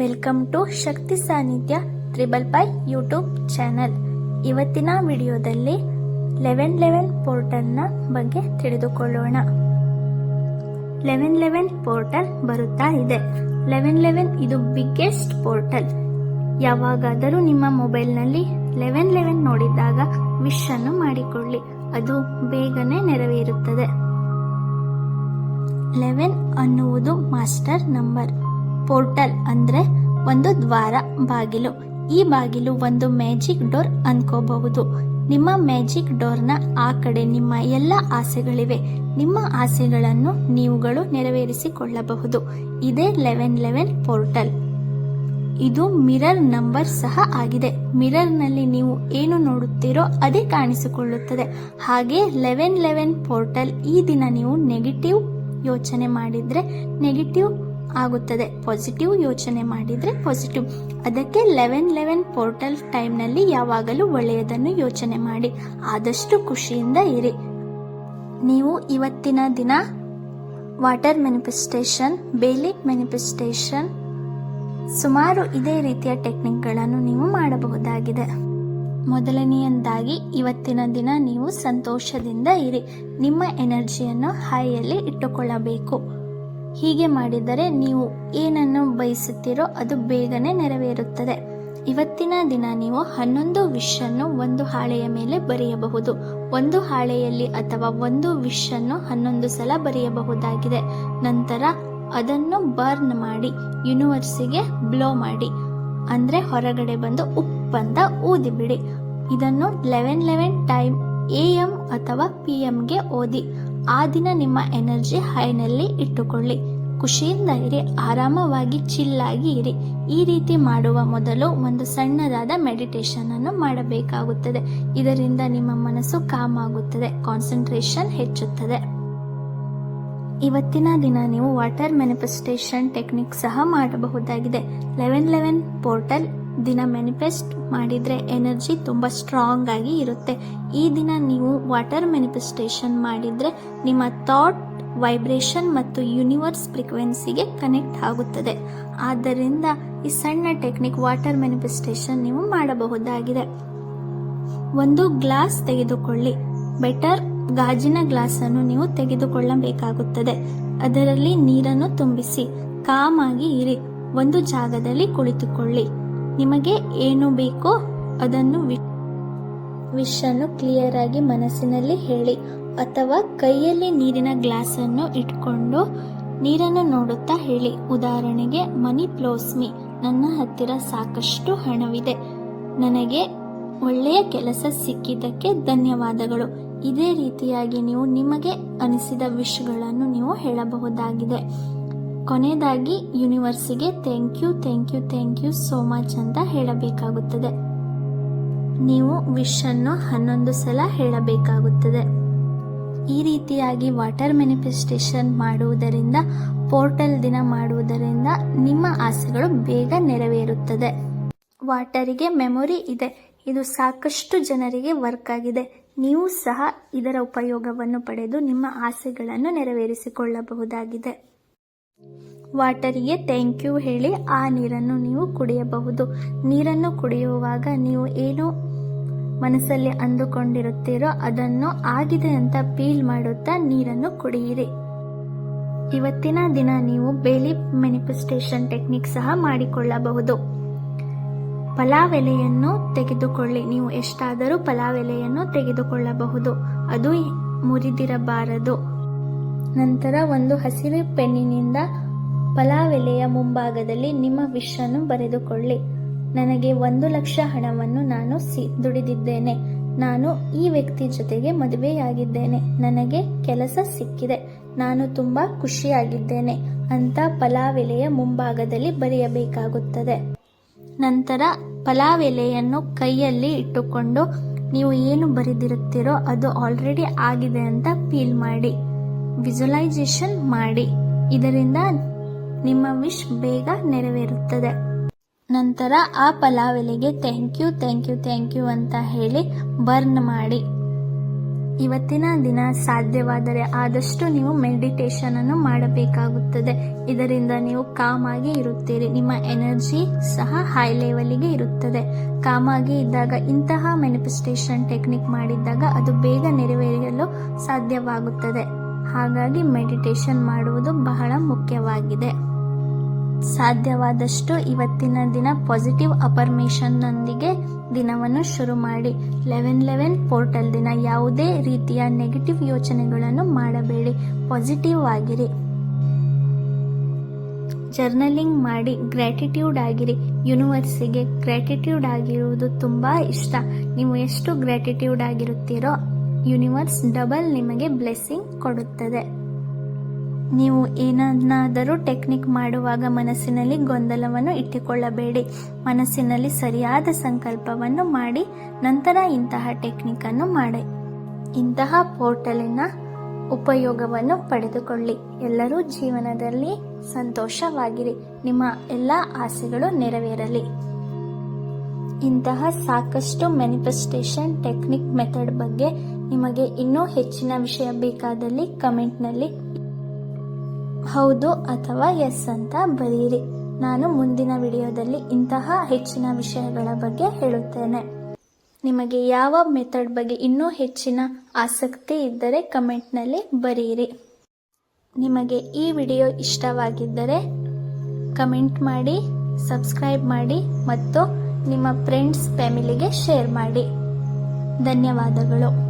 Welcome to ಶಕ್ತಿ ಸಾನ್ನಿಧ್ಯ triple pi YouTube channel. ಇವತ್ತಿನ ವಿಡಿಯೋದಲ್ಲಿ ಲೆವೆನ್ ಲೆವೆನ್ ಪೋರ್ಟಲ್ನ ಬಗ್ಗೆ ತಿಳಿದುಕೊಳ್ಳೋಣ. ಲೆವೆನ್ ಲೆವೆನ್ ಪೋರ್ಟಲ್ ಬರುತ್ತಾ ಇದೆ. ಲೆವೆನ್ ಲೆವೆನ್ ಇದು ಬಿಗ್ಗೆಸ್ಟ್ ಪೋರ್ಟಲ್. ಯಾವಾಗಾದರೂ ನಿಮ್ಮ ಮೊಬೈಲ್ನಲ್ಲಿ ಲೆವೆನ್ ಲೆವೆನ್ ನೋಡಿದಾಗ ವಿಶ್ ಅನ್ನು ಮಾಡಿಕೊಳ್ಳಿ. ಅದು ಬೇಗನೆ ನೆರವೇರುತ್ತದೆ. ಲೆವೆನ್ ಅನ್ನುವುದು ಮಾಸ್ಟರ್ ನಂಬರ್. ಪೋರ್ಟಲ್ ಅಂದ್ರೆ ಒಂದು ದ್ವಾರ ಬಾಗಿಲು. ಈ ಬಾಗಿಲು ಒಂದು ಮ್ಯಾಜಿಕ್ ಡೋರ್ ಅನ್ಕೋಬಹುದು. ನಿಮ್ಮ ಮ್ಯಾಜಿಕ್ ಡೋರ್ನ ಆ ಕಡೆ ನಿಮ್ಮ ಎಲ್ಲ ಆಸೆಗಳಿವೆ. ನಿಮ್ಮ ಆಸೆಗಳನ್ನು ನೀವುಗಳು ನೆರವೇರಿಸಿಕೊಳ್ಳಬಹುದು. ಇದೇ ಲೆವೆನ್ ಲೆವೆನ್ ಪೋರ್ಟಲ್. ಇದು ಮಿರರ್ ನಂಬರ್ ಸಹ ಆಗಿದೆ. ಮಿರರ್ನಲ್ಲಿ ನೀವು ಏನು ನೋಡುತ್ತೀರೋ ಅದೇ ಕಾಣಿಸಿಕೊಳ್ಳುತ್ತದೆ. ಹಾಗೆ ಲೆವೆನ್ ಲೆವೆನ್ ಪೋರ್ಟಲ್ ಈ ದಿನ ನೀವು ನೆಗೆಟಿವ್ ಯೋಚನೆ ಮಾಡಿದ್ರೆ ನೆಗೆಟಿವ್ ಆಗುತ್ತದೆ. ಪಾಸಿಟಿವ್ ಯೋಚನೆ ಮಾಡಿದ್ರೆ ಪಾಸಿಟಿವ್ ಅದಕ್ಕೆ ಲೆವೆನ್ ಲೆವೆನ್ ಪೋರ್ಟಲ್ ಟೈಮ್ನಲ್ಲಿ ಯಾವಾಗಲೂ ಒಳ್ಳೆಯದನ್ನು ಯೋಚನೆ ಮಾಡಿ. ಆದಷ್ಟು ಖುಷಿಯಿಂದ ಇರಿ. ನೀವು ಇವತ್ತಿನ ದಿನ ವಾಟರ್ ಮ್ಯಾನಿಫೆಸ್ಟೇಷನ್ ಬೇಲಿ ಮ್ಯಾನಿಫೆಸ್ಟೇಷನ್ ಸುಮಾರು ಇದೇ ರೀತಿಯ ಟೆಕ್ನಿಕ್ಗಳನ್ನು ನೀವು ಮಾಡಬಹುದಾಗಿದೆ. ಮೊದಲನೆಯದಾಗಿ, ಇವತ್ತಿನ ದಿನ ನೀವು ಸಂತೋಷದಿಂದ ಇರಿ. ನಿಮ್ಮ ಎನರ್ಜಿಯನ್ನು ಹೈಯಲ್ಲಿ ಇಟ್ಟುಕೊಳ್ಳಬೇಕು. ಹೀಗೆ ಮಾಡಿದರೆ ನೀವು ಏನನ್ನು ಬಯಸುತ್ತೀರೋ ಅದು ಬೇಗನೆ ನೆರವೇರುತ್ತದೆ. ಇವತ್ತಿನ ದಿನ ನೀವು ಹನ್ನೊಂದು ವಿಷನ್ನು ಒಂದು ಹಾಳೆಯ ಮೇಲೆ ಬರೆಯಬಹುದು. ಒಂದು ಹಾಳೆಯಲ್ಲಿ ಅಥವಾ ಒಂದು ವಿಷನ್ನು ಹನ್ನೊಂದು ಸಲ ಬರೆಯಬಹುದಾಗಿದೆ. ನಂತರ ಅದನ್ನು ಬರ್ನ್ ಮಾಡಿ, ಯೂನಿವರ್ಸಿಗೆ ಬ್ಲೋ ಮಾಡಿ, ಅಂದ್ರೆ ಹೊರಗಡೆ ಬಂದು ಉಪ್ಪಂತ ಊದಿಬಿಡಿ. ಇದನ್ನು eleven eleven time A M ಅಥವಾ ಪಿ ಎಂಗೆ ಓದಿ. ಆ ದಿನ ನಿಮ್ಮ ಎನರ್ಜಿ ಹೈನಲ್ಲಿ ಇಟ್ಟುಕೊಳ್ಳಿ. ಖುಷಿಯಿಂದ ಇರಿ, ಆರಾಮವಾಗಿ ಚಿಲ್ಲಾಗಿ ಇರಿ. ಈ ರೀತಿ ಮಾಡುವ ಮೊದಲು ಒಂದು ಸಣ್ಣದಾದ ಮೆಡಿಟೇಷನ್ ಅನ್ನು ಮಾಡಬೇಕಾಗುತ್ತದೆ. ಇದರಿಂದ ನಿಮ್ಮ ಮನಸ್ಸು ಕಾಮ್ ಆಗುತ್ತದೆ ಕಾನ್ಸಂಟ್ರೇಷನ್ ಹೆಚ್ಚುತ್ತದೆ. ಇವತ್ತಿನ ದಿನ ನೀವು ವಾಟರ್ ಮ್ಯಾನಿಫೆಸ್ಟೇಷನ್ ಟೆಕ್ನಿಕ್ ಸಹ ಮಾಡಬಹುದಾಗಿದೆ. ಲೆವೆನ್ ಲೆವೆನ್ ಪೋರ್ಟಲ್ ದಿನ ಮ್ಯಾನಿಫೆಸ್ಟ್ ಮಾಡಿದ್ರೆ ಎನರ್ಜಿ ತುಂಬಾ ಸ್ಟ್ರಾಂಗ್ ಆಗಿ ಇರುತ್ತೆ. ಈ ದಿನ ನೀವು ವಾಟರ್ ಮ್ಯಾನಿಫೆಸ್ಟೇಷನ್ ಮಾಡಿದ್ರೆ ನಿಮ್ಮ ಥಾಟ್ ವೈಬ್ರೇಷನ್ ಮತ್ತು ಯೂನಿವರ್ಸ್ ಫ್ರೀಕ್ವೆನ್ಸಿಗೆ ಕನೆಕ್ಟ್ ಆಗುತ್ತದೆ. ಆದ್ದರಿಂದ ಈ ಸಣ್ಣ ಟೆಕ್ನಿಕ್ ವಾಟರ್ ಮ್ಯಾನಿಫೆಸ್ಟೇಷನ್ ನೀವು ಮಾಡಬಹುದಾಗಿದೆ. ಒಂದು ಗ್ಲಾಸ್ ತೆಗೆದುಕೊಳ್ಳಿ. ಬೆಟರ್ ಗಾಜಿನ ಗ್ಲಾಸ್ ಅನ್ನು ನೀವು ತೆಗೆದುಕೊಳ್ಳಬೇಕಾಗುತ್ತದೆ. ಅದರಲ್ಲಿ ನೀರನ್ನು ತುಂಬಿಸಿ. ಕಾಮಾಗಿ ಇರಿ. ಒಂದು ಜಾಗದಲ್ಲಿ ಕುಳಿತುಕೊಳ್ಳಿ. ನಿಮಗೆ ಏನು ಬೇಕೋ ಅದನ್ನು ವಿಶ್ ಅನ್ನು ಕ್ಲಿಯರ್ ಆಗಿ ಮನಸ್ಸಿನಲ್ಲಿ ಹೇಳಿ ಅಥವಾ ಕೈಯಲ್ಲಿ ನೀರಿನ ಗ್ಲಾಸ್ ಅನ್ನು ಇಟ್ಕೊಂಡು ನೀರನ್ನು ನೋಡುತ್ತಾ ಹೇಳಿ. ಉದಾಹರಣೆಗೆ, ಮನಿ ಪ್ಲೋಸ್ಮಿ ನನ್ನ ಹತ್ತಿರ ಸಾಕಷ್ಟು ಹಣವಿದೆ. ನನಗೆ ಒಳ್ಳೆಯ ಕೆಲಸ ಸಿಕ್ಕಿದ್ದಕ್ಕೆ ಧನ್ಯವಾದಗಳು. ಇದೇ ರೀತಿಯಾಗಿ ನೀವು ನಿಮಗೆ ಅನಿಸಿದ ವಿಶ್ಗಳನ್ನು ನೀವು ಹೇಳಬಹುದಾಗಿದೆ. ಕೊನೆಯದಾಗಿ ಯೂನಿವರ್ಸಿಗೆ thank you thank you thank you so much ಅಂತ ಹೇಳಬೇಕಾಗುತ್ತದೆ. ನೀವು ವಿಶ್ ಅನ್ನು ಹನ್ನೊಂದು ಸಲ ಹೇಳಬೇಕಾಗುತ್ತದೆ. ಈ ರೀತಿಯಾಗಿ ವಾಟರ್ ಮ್ಯಾನಿಫೆಸ್ಟೇಷನ್ ಮಾಡುವುದರಿಂದ ಪೋರ್ಟಲ್ ದಿನ ಮಾಡುವುದರಿಂದ ನಿಮ್ಮ ಆಸೆಗಳು ಬೇಗ ನೆರವೇರುತ್ತದೆ. ವಾಟರಿಗೆ ಮೆಮೊರಿ ಇದೆ. ಇದು ಸಾಕಷ್ಟು ಜನರಿಗೆ ವರ್ಕ್ ಆಗಿದೆ. ನೀವು ಸಹ ಇದರ ಉಪಯೋಗವನ್ನು ಪಡೆದು ನಿಮ್ಮ ಆಸೆಗಳನ್ನು ನೆರವೇರಿಸಿಕೊಳ್ಳಬಹುದಾಗಿದೆ. ವಾಟರಿಗೆ ಥ್ಯಾಂಕ್ ಯು ಹೇಳಿ, ಆ ನೀರನ್ನು ನೀವು ಕುಡಿಯಬಹುದು. ನೀರನ್ನು ಕುಡಿಯುವಾಗ ನೀವು ಏನು ಮನಸ್ಸಲ್ಲಿ ಅಂದುಕೊಂಡಿರುತ್ತೀರೋ ಅದನ್ನು ಆಗಿದೆ ಅಂತ ಫೀಲ್ ಮಾಡುತ್ತಾ ನೀರನ್ನು ಕುಡಿಯಿರಿ. ಇವತ್ತಿನ ದಿನ ನೀವು ಬೇಲಿ ಮೆನಿಫೆಸ್ಟೇಷನ್ ಟೆಕ್ನಿಕ್ ಸಹ ಮಾಡಿಕೊಳ್ಳಬಹುದು. ಪಲಾವ್ ಎಲೆಯನ್ನು ತೆಗೆದುಕೊಳ್ಳಿ. ನೀವು ಎಷ್ಟಾದರೂ ಪಲಾವ್ ಎಲೆಯನ್ನು ತೆಗೆದುಕೊಳ್ಳಬಹುದು. ಅದು ಮುರಿದಿರಬಾರದು. ನಂತರ ಒಂದು ಹಸಿರು ಪೆನ್ನಿನಿಂದ ಪಲಾವ್ ಎಲೆಯ ಮುಂಭಾಗದಲ್ಲಿ ನಿಮ್ಮ ವಿಷನ್ನು ಬರೆದುಕೊಳ್ಳಿ. ನನಗೆ ಒಂದು ಲಕ್ಷ ಹಣವನ್ನು ನಾನು ಸಿ, ದುಡಿದಿದ್ದೇನೆ. ನಾನು ಈ ವ್ಯಕ್ತಿ ಜೊತೆಗೆ ಮದುವೆಯಾಗಿದ್ದೇನೆ. ನನಗೆ ಕೆಲಸ ಸಿಕ್ಕಿದೆ. ನಾನು ತುಂಬಾ ಖುಷಿಯಾಗಿದ್ದೇನೆ. ಅಂತ ಪಲಾವ್ ಎಲೆಯ ಮುಂಭಾಗದಲ್ಲಿ ಬರೆಯಬೇಕಾಗುತ್ತದೆ. ನಂತರ ಪಲಾವ್ ಎಲೆಯನ್ನು ಕೈಯಲ್ಲಿ ಇಟ್ಟುಕೊಂಡು, ನೀವು ಏನು ಬರೆದಿರುತ್ತೀರೋ ಅದು ಆಲ್ರೆಡಿ ಆಗಿದೆ ಅಂತ ಫೀಲ್ ಮಾಡಿ. ವಿಜುವಲೈಸೇಷನ್ ಮಾಡಿ. ಇದರಿಂದ ನಿಮ್ಮ ವಿಶ್ ಬೇಗ ನೆರವೇರುತ್ತದೆ. ನಂತರ ಆ ಪಲಾವ್ ಎಲೆಗೆ thank you thank you thank you ಅಂತ ಹೇಳಿ ಬರ್ನ್ ಮಾಡಿ. ಇವತ್ತಿನ ದಿನ ಸಾಧ್ಯವಾದರೆ ಆದಷ್ಟು ನೀವು ಮೆಡಿಟೇಷನ್ ಅನ್ನು ಮಾಡಬೇಕಾಗುತ್ತದೆ. ಇದರಿಂದ ನೀವು ಕಾಮಾಗಿ ಇರುತ್ತೀರಿ. ನಿಮ್ಮ ಎನರ್ಜಿ ಸಹ ಹೈ ಲೆವೆಲ್ಗೆ ಇರುತ್ತದೆ. ಕಾಮಾಗಿ ಇದ್ದಾಗ ಇಂತಹ ಮ್ಯಾನಿಫೆಸ್ಟೇಷನ್ ಟೆಕ್ನಿಕ್ ಮಾಡಿದ್ದಾಗ ಅದು ಬೇಗ ನೆರವೇರಲು ಸಾಧ್ಯವಾಗುತ್ತದೆ. ಹಾಗಾಗಿ ಮೆಡಿಟೇಷನ್ ಮಾಡುವುದು ಬಹಳ ಮುಖ್ಯವಾಗಿದೆ. ಸಾಧ್ಯವಾದಷ್ಟು ಇವತ್ತಿನ ದಿನ ಪಾಸಿಟಿವ್ ಅಪರ್ಮೇಷನ್ನೊಂದಿಗೆ ದಿನವನ್ನು ಶುರು ಮಾಡಿ. ಲೆವೆನ್ ಲೆವೆನ್ ಪೋರ್ಟಲ್ ದಿನ ಯಾವುದೇ ರೀತಿಯ ನೆಗೆಟಿವ್ ಯೋಚನೆಗಳನ್ನು ಮಾಡಬೇಡಿ. ಪಾಸಿಟಿವ್ ಆಗಿರಿ. ಜರ್ನಲಿಂಗ್ ಮಾಡಿ. ಗ್ರ್ಯಾಟಿಟ್ಯೂಡ್ ಆಗಿರಿ. ಯೂನಿವರ್ಸಿಗೆ ಗ್ರ್ಯಾಟಿಟ್ಯೂಡ್ ಆಗಿರುವುದು ತುಂಬ ಇಷ್ಟ. ನೀವು ಎಷ್ಟು ಗ್ರ್ಯಾಟಿಟ್ಯೂಡ್ ಆಗಿರುತ್ತೀರೋ ಯೂನಿವರ್ಸ್ ಡಬಲ್ ನಿಮಗೆ ಬ್ಲೆಸ್ಸಿಂಗ್ ಕೊಡುತ್ತದೆ. ನೀವು ಏನನ್ನಾದರೂ ಟೆಕ್ನಿಕ್ ಮಾಡುವಾಗ ಮನಸ್ಸಿನಲ್ಲಿ ಗೊಂದಲವನ್ನು ಇಟ್ಟುಕೊಳ್ಳಬೇಡಿ. ಮನಸ್ಸಿನಲ್ಲಿ ಸರಿಯಾದ ಸಂಕಲ್ಪವನ್ನು ಮಾಡಿ ನಂತರ ಇಂತಹ ಟೆಕ್ನಿಕ್ ಅನ್ನು ಮಾಡಿ. ಇಂತಹ ಪೋರ್ಟಲಿನ ಉಪಯೋಗವನ್ನು ಪಡೆದುಕೊಳ್ಳಿ. ಎಲ್ಲರೂ ಜೀವನದಲ್ಲಿ ಸಂತೋಷವಾಗಿರಿ. ನಿಮ್ಮ ಎಲ್ಲ ಆಸೆಗಳು ನೆರವೇರಲಿ. ಇಂತಹ ಸಾಕಷ್ಟು ಮ್ಯಾನಿಫೆಸ್ಟೇಷನ್ ಟೆಕ್ನಿಕ್ ಮೆಥಡ್ ಬಗ್ಗೆ ನಿಮಗೆ ಇನ್ನೂ ಹೆಚ್ಚಿನ ವಿಷಯ ಬೇಕಾದಲ್ಲಿ ಕಮೆಂಟ್ನಲ್ಲಿ ಹೌದು ಅಥವಾ ಎಸ್ ಅಂತ ಬರೆಯಿರಿ ನಾನು ಮುಂದಿನ ವಿಡಿಯೋದಲ್ಲಿ ಇಂತಹ ಹೆಚ್ಚಿನ ವಿಷಯಗಳ ಬಗ್ಗೆ ಹೇಳುತ್ತೇನೆ. ನಿಮಗೆ ಯಾವ ಮೆಥಡ್ ಬಗ್ಗೆ ಇನ್ನೂ ಹೆಚ್ಚಿನ ಆಸಕ್ತಿ ಇದ್ದರೆ ಕಮೆಂಟ್ನಲ್ಲಿ ಬರೆಯಿರಿ ನಿಮಗೆ ಈ ವಿಡಿಯೋ ಇಷ್ಟವಾಗಿದ್ದರೆ ಕಮೆಂಟ್ ಮಾಡಿ, ಸಬ್ಸ್ಕ್ರೈಬ್ ಮಾಡಿ ಮತ್ತು ನಿಮ್ಮ ಫ್ರೆಂಡ್ಸ್, ಫ್ಯಾಮಿಲಿಗೆ ಶೇರ್ ಮಾಡಿ. ಧನ್ಯವಾದಗಳು.